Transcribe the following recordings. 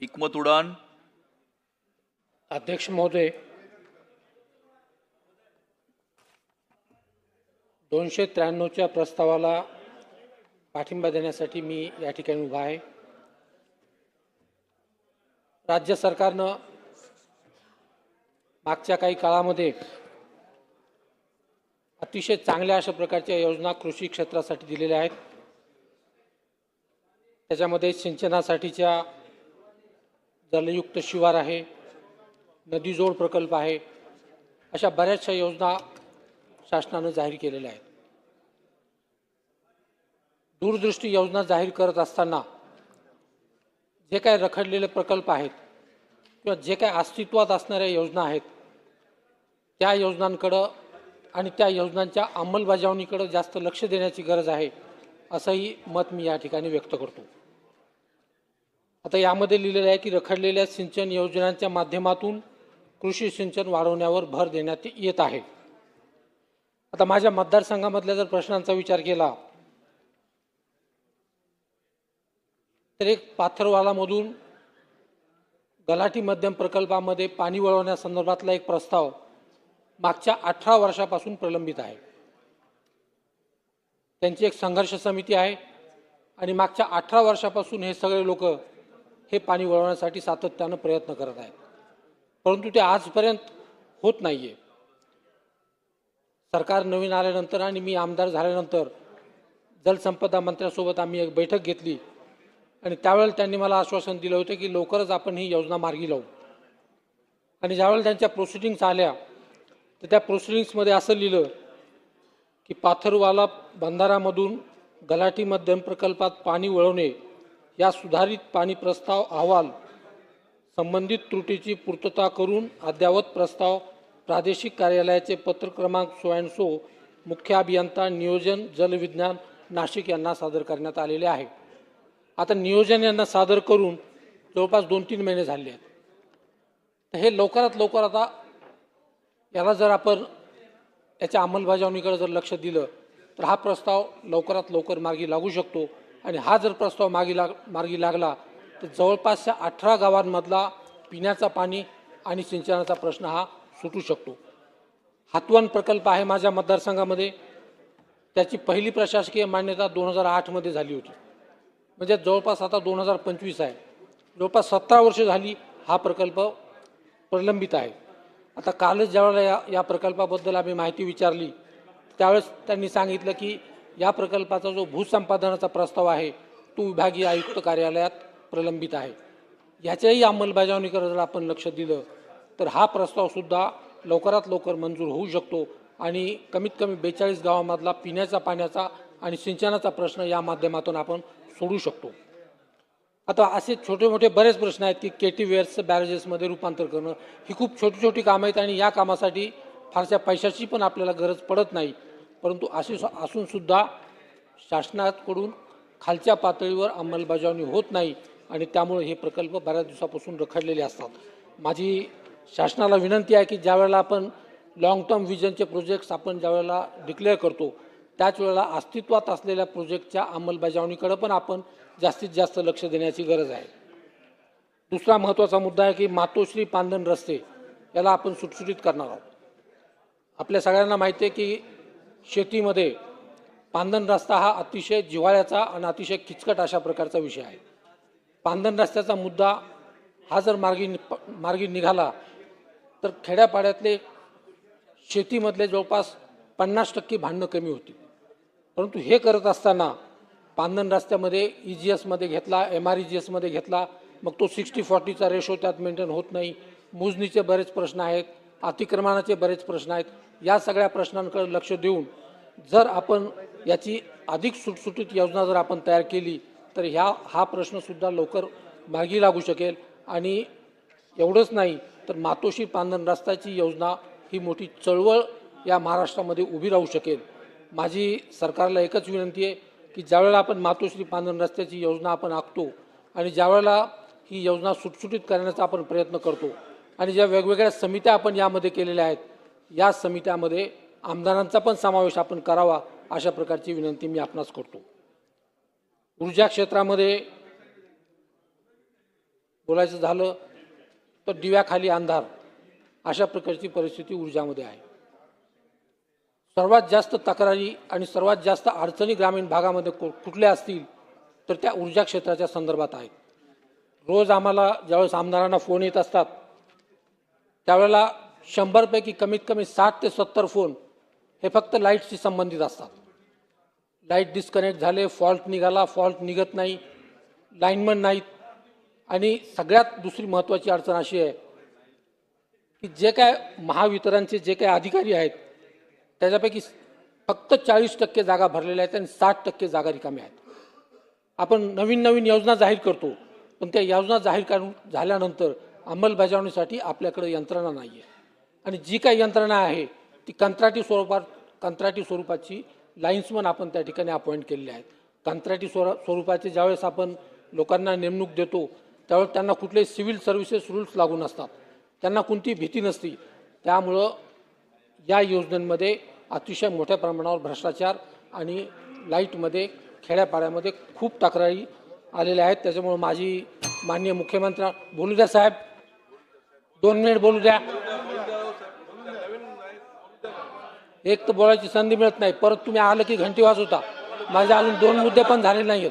हिकमत उडान. अध्यक्ष महोदय दोनशे त्र्याण्णवच्या प्रस्तावाला पाठिंबा देण्यासाठी मी या ठिकाणी उभा आहे. राज्य सरकारनं मागच्या काही काळामध्ये अतिशय चांगल्या अशा प्रकारच्या योजना कृषी क्षेत्रासाठी दिलेल्या आहेत. त्याच्यामध्ये सिंचनासाठीच्या जलयुक्त शिवार आहे नदीजोड प्रकल्प आहे अशा बऱ्याचशा योजना शासनानं जाहीर केलेल्या आहेत. दूरदृष्टी योजना जाहीर करत असताना जे काही रखडलेले प्रकल्प आहेत किंवा जे काही अस्तित्वात असणाऱ्या योजना आहेत त्या योजनांकडं आणि त्या योजनांच्या अंमलबजावणीकडं जास्त लक्ष देण्याची गरज आहे असंही मत मी या ठिकाणी व्यक्त करतो. आता यामध्ये लिहिलेलं आहे की रखडलेल्या सिंचन योजनांच्या माध्यमातून कृषी सिंचन वाढवण्यावर भर देण्यात येत आहे. आता माझ्या मतदारसंघामधल्या जर प्रश्नांचा विचार केला तर एक पाथरवालामधून गलाठी मध्यम प्रकल्पामध्ये पाणी वळवण्यासंदर्भातला एक प्रस्ताव मागच्या अठरा वर्षापासून प्रलंबित आहे. त्यांची एक संघर्ष समिती आहे आणि मागच्या अठरा वर्षापासून हे सगळे लोक हे पाणी वळवण्यासाठी सातत्यानं प्रयत्न करत आहेत. परंतु ते आजपर्यंत होत नाही आहे सरकार नवीन आल्यानंतर आणि मी आमदार झाल्यानंतर जलसंपदा मंत्र्यासोबत आम्ही एक बैठक घेतली आणि त्यावेळेला त्यांनी मला आश्वासन दिलं होतं की लवकरच आपण ही योजना मार्गी लावू. आणि ज्यावेळेला त्यांच्या प्रोसिडिंग्स आल्या तर त्या प्रोसिडिंग्समध्ये असं लिहिलं की पाथरवाला बंधारामधून गलाठी मध्यम प्रकल्पात पाणी वळवणे या सुधारित पाणी प्रस्ताव अहवाल संबंधित त्रुटीची पूर्तता करून अद्ययावत प्रस्ताव प्रादेशिक कार्यालयाचे पत्र क्रमांक सोळ्याण्णव मुख्य अभियंता नियोजन जलविज्ञान नाशिक यांना सादर करण्यात आलेले आहे. आता नियोजन यांना सादर करून जवळपास दोन तीन महिने झाले आहेत. तर हे लवकरात लवकर आता याला जर आपण याच्या अंमलबजावणीकडे जर लक्ष दिलं तर हा प्रस्ताव लवकरात लवकर मार्गी लागू शकतो. आणि हा जर प्रस्ताव मागी लाग मार्गी लागला तर जवळपासच्या अठरा गावांमधला पिण्याचा पाणी आणि सिंचनाचा प्रश्न हा सुटू शकतो. हातवन प्रकल्प आहे माझ्या मतदारसंघामध्ये. त्याची पहिली प्रशासकीय मान्यता दोन हजार आठमध्ये झाली होती. म्हणजे जवळपास आता दोन हजार पंचवीस आहे. जवळपास सतरा वर्ष झाली हा प्रकल्प प्रलंबित आहे. आता कालच ज्यावेळेला या या प्रकल्पाबद्दल आम्ही माहिती विचारली त्यावेळेस त्यांनी सांगितलं की या प्रकल्पाचा जो भूसंपादनाचा प्रस्ताव आहे तो विभागीय आयुक्त कार्यालयात प्रलंबित आहे. याच्याही अंमलबजावणीकडे जर आपण लक्ष दिलं तर हा प्रस्तावसुद्धा लवकरात लवकर मंजूर होऊ शकतो आणि कमीत कमी बेचाळीस गावामधला पिण्याचा पाण्याचा आणि सिंचनाचा प्रश्न या माध्यमातून आपण सोडू शकतो. आता असे छोटे मोठे बरेच प्रश्न आहेत की के टी वेअर्सचं बॅरेजेसमध्ये रूपांतर करणं ही खूप छोटी छोटी कामं आहेत आणि या कामासाठी फारशा पैशाची पण आपल्याला गरज पडत नाही. परंतु असे असूनसुद्धा शासनाकडून खालच्या पातळीवर अंमलबजावणी होत नाही आणि त्यामुळे हे प्रकल्प बऱ्याच दिवसापासून रखडलेले असतात. माझी शासनाला विनंती आहे की ज्यावेळेला आपण लाँग टर्म विजनचे प्रोजेक्ट्स आपण ज्यावेळेला डिक्लेअर करतो त्याच वेळेला अस्तित्वात असलेल्या प्रोजेक्टच्या अंमलबजावणीकडे पण आपण जास्तीत जास्त लक्ष देण्याची गरज आहे. दुसरा महत्त्वाचा मुद्दा आहे की मातोश्री पांदन रस्ते याला आपण सुटसुटीत करणार आहोत. आपल्या सगळ्यांना माहिती आहे की शेतीमध्ये पांदन रस्ता हा अतिशय जिव्हाळ्याचा आणि अतिशय किचकट अशा प्रकारचा विषय आहे. पांदन रस्त्याचा मुद्दा हा जर मार्गी मार्गी निघाला तर खेड्यापाड्यातले शेतीमधले जवळपास पन्नास टक्के भांडणं कमी होती परंतु हे करत असताना पांदन रस्त्यामध्ये ई जी एसमध्ये घेतला एम आर ई जी एसमध्ये घेतला मग तो सिक्स्टी फॉर्टीचा रेशो त्यात मेंटेन होत नाही. मोजणीचे बरेच प्रश्न आहेत अतिक्रमणाचे बरेच प्रश्न आहेत. या सगळ्या प्रश्नांकडे लक्ष देऊन जर आपण याची अधिक सुटसुटीत योजना जर आपण तयार केली तर ह्या हा प्रश्नसुद्धा लवकर मार्गी लागू शकेल. आणि एवढंच नाही तर मातोशी पांदन रस्त्याची योजना ही मोठी चळवळ या महाराष्ट्रामध्ये उभी राहू शकेल. माझी सरकारला एकच विनंती आहे की ज्यावेळेला आपण मातोश्री पांदन रस्त्याची योजना आपण आखतो आणि ज्यावेळेला ही योजना सुटसुटीत करण्याचा आपण प्रयत्न करतो आणि ज्या वेगवेगळ्या समित्या आपण यामध्ये केलेल्या आहेत या समित्यामध्ये आमदारांचा पण समावेश आपण करावा अशा प्रकारची विनंती मी आपणास करतो. ऊर्जा क्षेत्रामध्ये बोलायचं झालं तर दिव्याखाली अंधार अशा प्रकारची परिस्थिती ऊर्जामध्ये आहे. सर्वात जास्त तक्रारी आणि सर्वात जास्त अडचणी ग्रामीण भागामध्ये कुठल्या असतील तर त्या ऊर्जा क्षेत्राच्या संदर्भात आहेत. रोज आम्हाला ज्यावेळेस आमदारांना फोन येत असतात त्यावेळेला शंभरपैकी कमीत कमी साठ ते सत्तर फोन हे फक्त लाईटशी संबंधित असतात. लाइट डिस्कनेक्ट झाले फॉल्ट निघाला फॉल्ट निघत नाही लाईनमन नाहीत. आणि सगळ्यात दुसरी महत्त्वाची अडचण अशी आहे की जे काय महावितरणचे जे काय अधिकारी आहेत त्याच्यापैकी फक्त चाळीस टक्के जागा भरलेल्या आहेत आणि साठ टक्के जागा रिकाम्या आहेत. आपण नवीन नवीन योजना जाहीर करतो पण त्या योजना जाहीर करून झाल्यानंतर अंमलबजावणीसाठी आपल्याकडे यंत्रणा नाही आहे आणि जी काही यंत्रणा आहे ती कंत्राटी स्वरूपात कंत्राटी स्वरूपाची लाईन्समन आपण त्या ठिकाणी अपॉइंट केलेले आहेत. कंत्राटी स्वर स्वरूपाचे ज्यावेळेस आपण लोकांना नेमणूक देतो त्यावेळेस त्यांना कुठलेही सिव्हिल सर्व्हिसेस रूल्स लागून असतात त्यांना कोणती भीती नसती. त्यामुळं या योजनांमध्ये अतिशय मोठ्या प्रमाणावर भ्रष्टाचार आणि लाईटमध्ये खेड्यापाड्यामध्ये खूप तक्रारी आलेल्या आहेत. त्याच्यामुळं माझी माननीय मुख्यमंत्री बोलू द्या साहेब. दोन मिनिट बोलू द्या. एक तर बोलायची संधी मिळत नाही. परत तुम्ही आलं की घंटी वाजवता. माझे अजून दोन मुद्दे पण झाले आहेत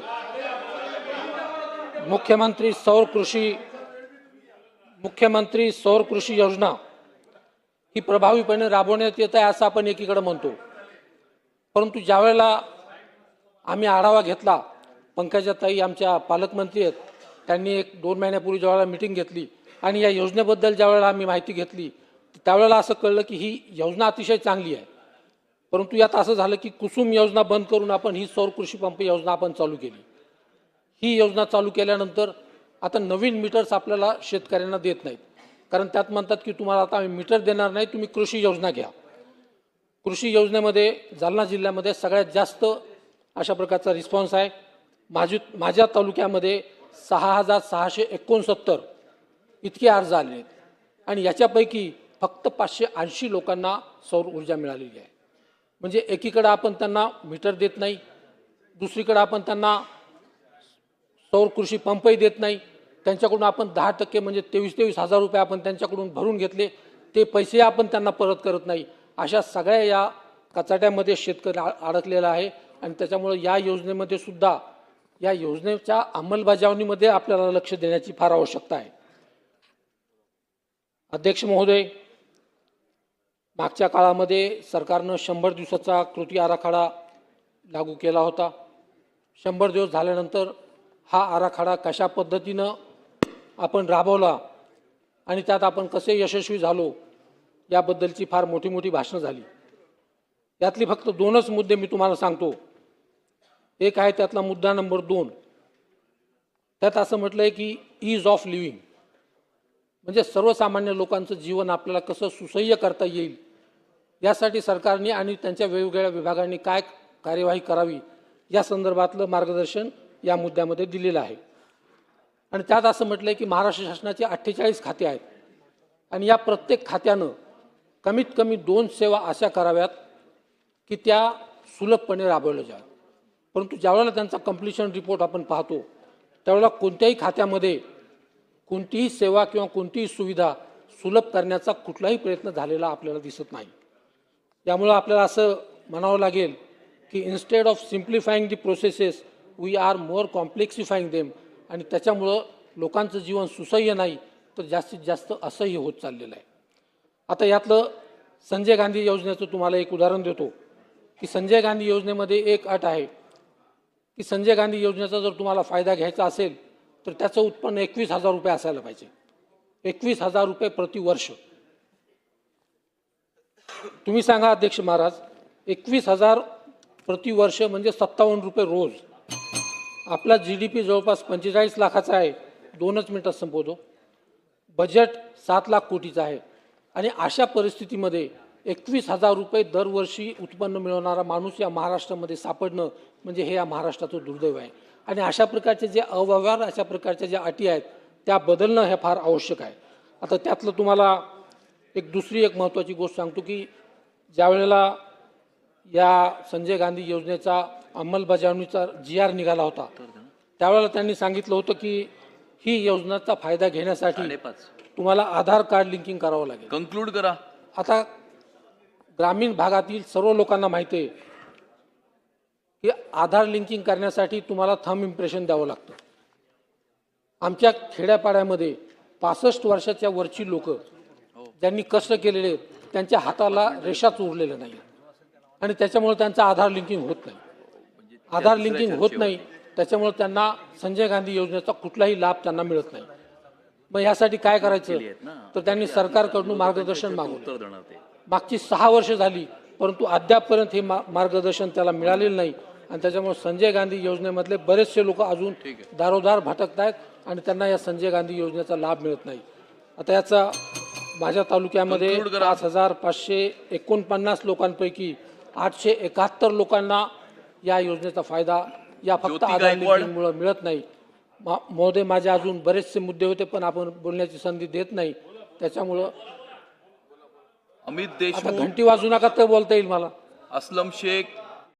मुख्यमंत्री सौर कृषी मुख्यमंत्री सौर कृषी योजना ही प्रभावीपणे राबवण्यात येत आहे असं आपण एकीकडे म्हणतो. परंतु ज्यावेळेला आम्ही आढावा घेतला पंकजाताई आमच्या पालकमंत्री आहेत त्यांनी एक दोन महिन्यापूर्वी ज्यावेळेला मिटिंग घेतली आणि या योजनेबद्दल ज्यावेळेला आम्ही माहिती घेतली त्यावेळेला असं कळलं की ही योजना अतिशय चांगली आहे. परंतु यात असं झालं की कुसुम योजना बंद करून आपण ही सौर कृषी पंप योजना आपण चालू केली. ही योजना चालू केल्यानंतर आता नवीन मीटर्स आपल्याला शेतकऱ्यांना देत नाहीत. कारण त्यात म्हणतात की तुम्हाला आता आम्ही मीटर देणार नाही तुम्ही कृषी योजना घ्या. कृषी योजनेमध्ये जालना जिल्ह्यामध्ये सगळ्यात जास्त अशा प्रकारचा रिस्पॉन्स आहे. माझी माझ्या तालुक्यामध्ये सहा हजार सहाशे एकोणसत्तर इतके अर्ज आले आहेत. आणि याच्यापैकी फक्त पाचशे ऐंशी लोकांना सौर ऊर्जा मिळालेली आहे. म्हणजे एकीकडं आपण त्यांना मीटर देत नाही दुसरीकडं आपण त्यांना सौर कृषी पंपही देत नाही. त्यांच्याकडून आपण दहा टक्के म्हणजे तेवीस तेवीस हजार रुपये आपण त्यांच्याकडून भरून घेतले ते पैसे आपण त्यांना परत करत नाही. अशा सगळ्या या कचाट्यामध्ये शेतकरी आ- अडकलेला आहे आणि त्याच्यामुळे या योजनेमध्ये सुद्धा या योजनेच्या अंमलबजावणीमध्ये आपल्याला लक्ष देण्याची फार आवश्यकता आहे. अध्यक्ष महोदय मागच्या काळामध्ये सरकारनं शंभर दिवसाचा कृती आराखडा लागू केला होता. शंभर दिवस झाल्यानंतर हा आराखडा कशा पद्धतीनं आपण राबवला आणि त्यात आपण कसे यशस्वी झालो याबद्दलची फार मोठी मोठी भाषणं झाली. यातली फक्त दोनच मुद्दे मी तुम्हाला सांगतो. एक आहे त्यातला मुद्दा नंबर दोन. त्यात असं म्हटलं आहे की ईज ऑफ लिव्हिंग म्हणजे सर्वसामान्य लोकांचं जीवन आपल्याला कसं सुसह्य करता येईल यासाठी सरकारने आणि त्यांच्या वेगवेगळ्या विभागांनी काय कार्यवाही करावी या संदर्भातलं मार्गदर्शन या मुद्द्यामध्ये दिलेलं आहे. आणि त्यात असं म्हटलं आहे की महाराष्ट्र शासनाचे अठ्ठेचाळीस खाते आहेत आणि या प्रत्येक खात्यानं कमीत कमी दोन सेवा अशा कराव्यात की त्या सुलभपणे राबवल्या जाव्यात. परंतु ज्यावेळेला त्यांचा कम्प्लिशन रिपोर्ट आपण पाहतो त्यावेळेला कोणत्याही खात्यामध्ये कोणतीही सेवा किंवा कोणतीही सुविधा सुलभ करण्याचा कुठलाही प्रयत्न झालेला आपल्याला दिसत नाही. त्यामुळं आपल्याला असं म्हणावं लागेल की instead of simplifying the processes we are more complexifying them आणि त्याच्यामुळं लोकांचं जीवन सुसह्य नाही तर जास्तीत जास्त असह्य होत चाललेलं आहे. आता यातलं संजय गांधी योजनेचं तुम्हाला एक उदाहरण देतो. की संजय गांधी योजनेमध्ये एक अट आहे. की संजय गांधी योजनेचा जर तुम्हाला फायदा घ्यायचा असेल तर त्याचं उत्पन्न एकवीस हजार रुपये असायला पाहिजे. एकवीस हजार रुपये प्रतिवर्ष तुम्ही सांगा अध्यक्ष महाराज एकवीस हजार प्रतिवर्ष म्हणजे सत्तावन्न रुपये रोज. आपला जी डी पी जवळपास पंचेचाळीस लाखाचा आहे. दोनच मिनटात संपवतो. बजेट सात लाख कोटीचं आहे. आणि अशा परिस्थितीमध्ये एकवीस हजार रुपये दरवर्षी उत्पन्न मिळवणारा माणूस या महाराष्ट्रामध्ये सापडणं म्हणजे हे या महाराष्ट्राचं दुर्दैव आहे. आणि अशा प्रकारचे जे अव्यवहार अशा प्रकारच्या ज्या अटी आहेत त्या बदलणं हे फार आवश्यक आहे. आता त्यातलं तुम्हाला एक दुसरी एक महत्त्वाची गोष्ट सांगतो की ज्या वेळेला या संजय गांधी योजनेचा अंमलबजावणीचा जी आर निघाला होता त्यावेळेला त्यांनी सांगितलं होतं की ही योजनेचा फायदा घेण्यासाठी तुम्हाला आधार कार्ड लिंकिंग करावं लागेल. कन्क्लूड करा. आता ग्रामीण भागातील सर्व लोकांना माहिती आहे की आधार लिंकिंग करण्यासाठी तुम्हाला थंब इम्प्रेशन द्यावं लागतं. आमच्या खेड्यापाड्यामध्ये पासष्ट वर्षाच्या वरची लोक ज्यांनी कष्ट केलेले आहेत, त्यांच्या हाताला रेषाच उरलेल्या नाही आणि त्याच्यामुळे त्यांचं आधार लिंकिंग होत नाही. आधार लिंकिंग होत नाही त्याच्यामुळे त्यांना संजय गांधी योजनेचा कुठलाही लाभ त्यांना मिळत नाही. मग यासाठी काय करायचं? तर त्यांनी सरकारकडून मार्गदर्शन मागवलं. मागची सहा वर्ष झाली परंतु अद्यापपर्यंत हे मार्गदर्शन त्याला मिळालेलं नाही. आणि त्याच्यामुळे संजय गांधी योजनेमधले बरेचसे लोक अजून दारोदार भटकत आहेत आणि त्यांना या संजय गांधी योजनेचा लाभ मिळत नाही. आता याचा माझ्या तालुक्यामध्ये. पाच हजार पाचशे एकोणपन्नास लोकांपैकी आठशे एकाहत्तर लोकांना या योजनेचा फायदा या फक्त आधार. लिंकिंगमुळे मिळत नाही. मा- महोदय माझे अजून बरेचसे मुद्दे होते पण आपण बोलण्याची संधी देत नाही. त्याच्यामुळं अमित देशमुख घंटी वाजू नका तर बोलता येईल मला. असलम शेख